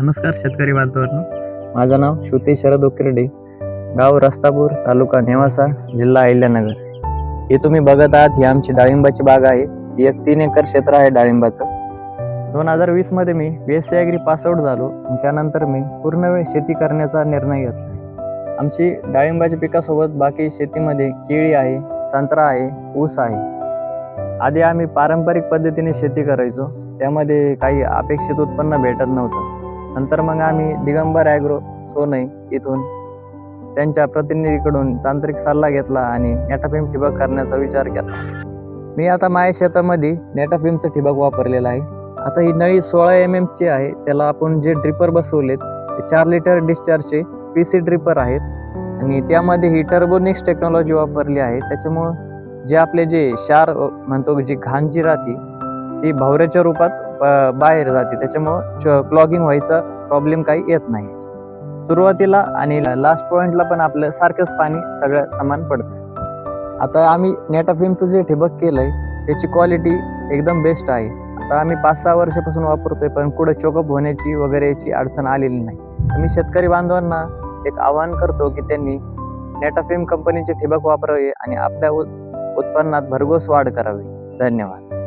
नमस्कार शेतकरी बांधवांनो. माझं नाव श्रुती शरद उकिरडे गाव रस्तापूर तालुका नेवासा जिल्हा अहिल्यानगर. हे तुम्ही बघत आहात ही आमची डाळिंबाची बाग आहे. ही एक तीन एकर क्षेत्र आहे डाळिंबाचं. दोन हजार वीसमध्ये मी B S C agri passout झालो त्यानंतर मी पूर्ण वेळ शेती करण्याचा निर्णय घेतला. आमची डाळिंबाच्या पिकासोबत बाकी शेतीमध्ये केळी आहे संत्रा आहे ऊस आहे. आधी आम्ही पारंपरिक पद्धतीने शेती करायचो. त्यामध्ये काही अपेक्षित उत्पन्न भेटत नव्हतं. नंतर मग आम्ही दिगंबर ॲग्रो सोनई इथून त्यांच्या प्रतिनिधीकडून तांत्रिक सल्ला घेतला आणि नेटाफिम ठिबक करण्याचा विचार केला. मी आता माझ्या शेतामध्ये नेटाफिमचं ठिबक वापरलेलं आहे. आता ही नळी सोळा एम एमची आहे. त्याला आपण जे ड्रिपर बसवलेत ते चार लिटर डिस्चार्जचे पी सी ड्रिपर आहेत. आणि त्यामध्ये ही टर्बोनिक्स टेक्नॉलॉजी वापरली आहे. त्याच्यामुळं जे आपले जे क्षार म्हणतो जी घाण जी राहते ती भावऱ्याच्या रूपात बाहेर जाते. त्याच्यामुळं क्लॉगिंग व्हायचा प्रॉब्लेम काही येत नाही. सुरुवातीला आणि लास्ट पॉईंटला पण आपलं सारखंच पाणी सगळं समान पडतं. आता आम्ही नेटाफिमचं जे ठिबक केलं आहे त्याची क्वालिटी एकदम बेस्ट आहे. आता आम्ही पाच सहा वर्षापासून वापरतोय पण कुठं चोकअप होण्याची वगैरे याची अडचण आलेली नाही. मी शेतकरी बांधवांना एक आवाहन करतो की त्यांनी नेटाफिम कंपनीचे ठिबक वापरावे आणि आपल्या उत्पन्नात भरघोस वाढ करावी. धन्यवाद.